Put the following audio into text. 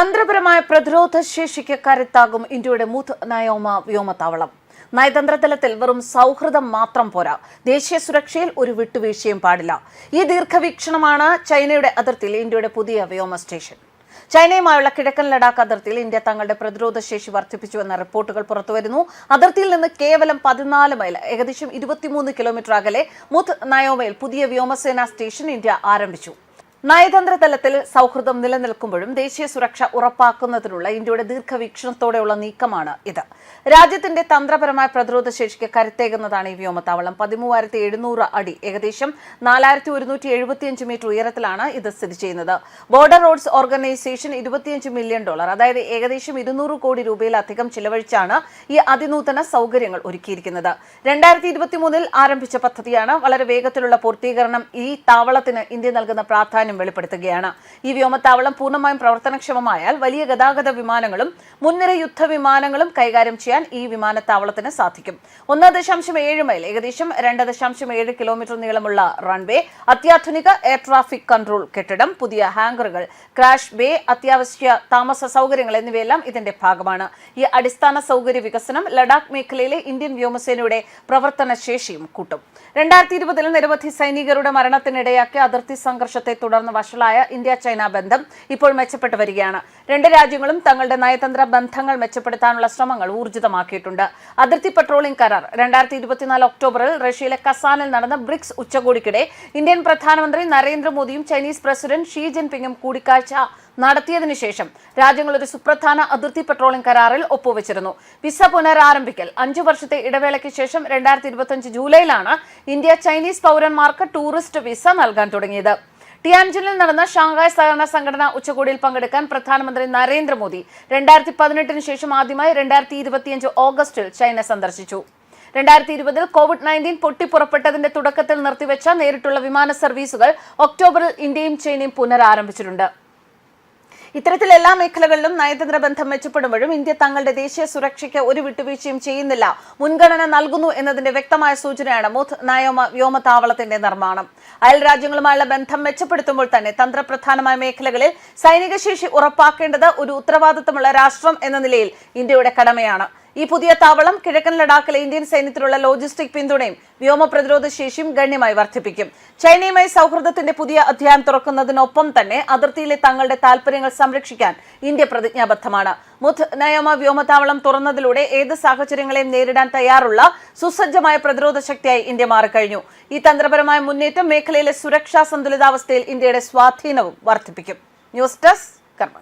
തന്ത്രപരമായ പ്രതിരോധ ശേഷിക്ക് കരുത്താകും ഇന്ത്യയുടെ മുത്ത് നയോമ വ്യോമത്താവളം. നയതന്ത്ര തലത്തിൽ വെറും സൗഹൃദം മാത്രം പോരാ. ദേശീയ സുരക്ഷയിൽ ഒരു വിട്ടുവീഴ്ചയും പാടില്ല. ഈ ദീർഘവീക്ഷണമാണ് ചൈനയുടെ അതിർത്തിയിൽ ഇന്ത്യയുടെ പുതിയ വ്യോമ സ്റ്റേഷൻ. ചൈനയുമായുള്ള കിഴക്കൻ ലഡാക്ക് അതിർത്തിയിൽ ഇന്ത്യ തങ്ങളുടെ പ്രതിരോധ ശേഷി വർദ്ധിപ്പിച്ചുവെന്ന റിപ്പോർട്ടുകൾ പുറത്തുവരുന്നു. അതിർത്തിയിൽ നിന്ന് കേവലം പതിനാല് മൈൽ ഏകദേശം ഇരുപത്തിമൂന്ന് കിലോമീറ്റർ അകലെ മുത്ത് നയോമയിൽ പുതിയ വ്യോമസേനാ സ്റ്റേഷൻ ഇന്ത്യ ആരംഭിച്ചു. നയതന്ത്ര തലത്തിൽ സൗഹൃദം നിലനിൽക്കുമ്പോഴും ദേശീയ സുരക്ഷ ഉറപ്പാക്കുന്നതിനുള്ള ഇന്ത്യയുടെ ദീർഘവീക്ഷണത്തോടെയുള്ള നീക്കമാണ് ഇത്. രാജ്യത്തിന്റെ തന്ത്രപരമായ പ്രതിരോധ ശേഷിക്ക് കരുത്തേകുന്നതാണ് ഈ വ്യോമത്താവളം. പതിമൂവായിരത്തി എഴുന്നൂറ് അടി ഏകദേശം നാലായിരത്തി ഒരുന്നൂറ്റി എഴുപത്തിയഞ്ച് മീറ്റർ ഉയരത്തിലാണ് ഇത് സ്ഥിതി ചെയ്യുന്നത്. ബോർഡർ റോഡ്സ് ഓർഗനൈസേഷൻ ഇരുപത്തിയഞ്ച് മില്യൺ ഡോളർ അതായത് ഏകദേശം ഇരുന്നൂറ് കോടി രൂപയിലധികം ചിലവഴിച്ചാണ് ഈ അതിനൂതന സൗകര്യങ്ങൾ ഒരുക്കിയിരിക്കുന്നത്. രണ്ടായിരത്തി ഇരുപത്തിമൂന്നിൽ ആരംഭിച്ച പദ്ധതിയാണ് വളരെ വേഗത്തിലുള്ള പൂർത്തീകരണം ഈ താവളത്തിന് ഇന്ത്യ നൽകുന്ന പ്രാധാന്യം വെളിപ്പെടുത്തുകയാണ്. ഈ വ്യോമത്താവളം പൂർണമായും പ്രവർത്തനക്ഷമമായാൽ വലിയ ഗതാഗത വിമാനങ്ങളും മുൻനിര യുദ്ധ വിമാനങ്ങളും കൈകാര്യം ചെയ്യാൻ ഈ വിമാനത്താവളത്തിന് സാധിക്കും. ഒന്ന് ദശാംശം ഏഴ് മൈൽ ഏകദേശം രണ്ട് ദശാംശം ഏഴ് കിലോമീറ്റർ നീളമുള്ള റൺവേ അത്യാധുനിക എയർ ട്രാഫിക് കൺട്രോൾ കെട്ടിടം പുതിയ ഹാങ്കറുകൾ ക്രാഷ് ബേ അത്യാവശ്യ താമസ സൗകര്യങ്ങൾ എന്നിവയെല്ലാം ഇതിന്റെ ഭാഗമാണ്. ഈ അടിസ്ഥാന സൗകര്യ വികസനം ലഡാക്ക് മേഖലയിലെ ഇന്ത്യൻ വ്യോമസേനയുടെ പ്രവർത്തന ശേഷിയും കൂട്ടും. രണ്ടായിരത്തി ഇരുപതിൽ നിരവധി സൈനികരുടെ മരണത്തിനിടയാക്കിയ അതിർത്തി സംഘർഷത്തെ തുടർന്ന് വഷളായ ഇന്ത്യ ചൈന ബന്ധം ഇപ്പോൾ മെച്ചപ്പെട്ടു വരികയാണ്. രണ്ട് രാജ്യങ്ങളും തങ്ങളുടെ നയതന്ത്ര ബന്ധങ്ങൾ മെച്ചപ്പെടുത്താനുള്ള ശ്രമങ്ങൾ ഊർജിതമാക്കിയിട്ടുണ്ട്. അതിർത്തി പട്രോളിംഗ് കരാർ രണ്ടായിരത്തി ഇരുപത്തിനാല് ഒക്ടോബറിൽ റഷ്യയിലെ കസാനിൽ നടന്ന ബ്രിക്സ് ഉച്ചകോടിക്കിടെ ഇന്ത്യൻ പ്രധാനമന്ത്രി നരേന്ദ്രമോദിയും ചൈനീസ് പ്രസിഡന്റ് ഷീ ജിൻപിങ്ങും കൂടിക്കാഴ്ച നടത്തിയതിനു ശേഷം രാജ്യങ്ങൾ ഒരു സുപ്രധാന അതിർത്തി പെട്രോളിംഗ് കരാറിൽ ഒപ്പുവെച്ചിരുന്നു. വിസ പുനരാരംഭിക്കൽ അഞ്ചു വർഷത്തെ ഇടവേളയ്ക്ക് ശേഷം രണ്ടായിരത്തി ഇരുപത്തിയഞ്ച് ജൂലൈയിലാണ് ഇന്ത്യ ചൈനീസ് പൗരന്മാർക്ക് ടൂറിസ്റ്റ് വിസ നൽകാൻ തുടങ്ങിയത്. ടിയാൻജിനിൽ നടന്ന ഷാങ്ഹായ് സഹകരണ സംഘടന ഉച്ചകോടിയിൽ പങ്കെടുക്കാൻ പ്രധാനമന്ത്രി നരേന്ദ്രമോദി രണ്ടായിരത്തി പതിനെട്ടിന് ശേഷം ആദ്യമായി രണ്ടായിരത്തി ഇരുപത്തിയഞ്ച് ഓഗസ്റ്റിൽ ചൈന സന്ദർശിച്ചു. രണ്ടായിരത്തി ഇരുപതിൽ കോവിഡ് നയന്റീൻ പൊട്ടിപ്പുറപ്പെട്ടതിന്റെ തുടക്കത്തിൽ നിർത്തിവെച്ച നേരിട്ടുള്ള വിമാന സർവീസുകൾ ഒക്ടോബറിൽ ഇന്ത്യയും ചൈനയും പുനരാരംഭിച്ചിട്ടുണ്ട്. ഇത്തരത്തിൽ എല്ലാ മേഖലകളിലും നയതന്ത്ര ബന്ധം മെച്ചപ്പെടുമ്പോഴും ഇന്ത്യ തങ്ങളുടെ ദേശീയ സുരക്ഷയ്ക്ക് ഒരു വിട്ടുവീഴ്ചയും ചെയ്യുന്നില്ല. മുൻഗണന നൽകുന്നു എന്നതിന്റെ വ്യക്തമായ സൂചനയാണ് മുത്ത് നയോമ വ്യോമതാവളത്തിന്റെ നിർമ്മാണം. അയൽ രാജ്യങ്ങളുമായുള്ള ബന്ധം മെച്ചപ്പെടുത്തുമ്പോൾ തന്നെ തന്ത്രപ്രധാനമായ മേഖലകളിൽ സൈനിക ശേഷി ഉറപ്പാക്കേണ്ടത് ഒരു ഉത്തരവാദിത്തമുള്ള രാഷ്ട്രം എന്ന നിലയിൽ ഇന്ത്യയുടെ കടമയാണ്. ഈ പുതിയ താവളം കിഴക്കൻ ലഡാക്കിലെ ഇന്ത്യൻ സൈന്യത്തിലുള്ള ലോജിസ്റ്റിക് പിന്തുണയും വ്യോമ പ്രതിരോധ ശേഷിയും ഗണ്യമായി വർദ്ധിപ്പിക്കും. ചൈനയുമായി സൗഹൃദത്തിന്റെ പുതിയ അധ്യായം തുറക്കുന്നതിനൊപ്പം തന്നെ അതിർത്തിയിലെ തങ്ങളുടെ താൽപര്യങ്ങൾ സംരക്ഷിക്കാൻ ഇന്ത്യ പ്രതിജ്ഞാബദ്ധമാണ്. മുത്ത് നയമ വ്യോമത്താവളം തുറന്നതിലൂടെ ഏത് സാഹചര്യങ്ങളെയും നേരിടാൻ തയ്യാറുള്ള സുസജ്ജമായ പ്രതിരോധ ശക്തിയായി ഇന്ത്യ മാറിക്കഴിഞ്ഞു. ഈ തന്ത്രപരമായ മുന്നേറ്റം മേഖലയിലെ സുരക്ഷാ സന്തുലിതാവസ്ഥയിൽ ഇന്ത്യയുടെ സ്വാധീനവും വർദ്ധിപ്പിക്കും. ന്യൂസ് ഡെസ്ക് കർമ്മ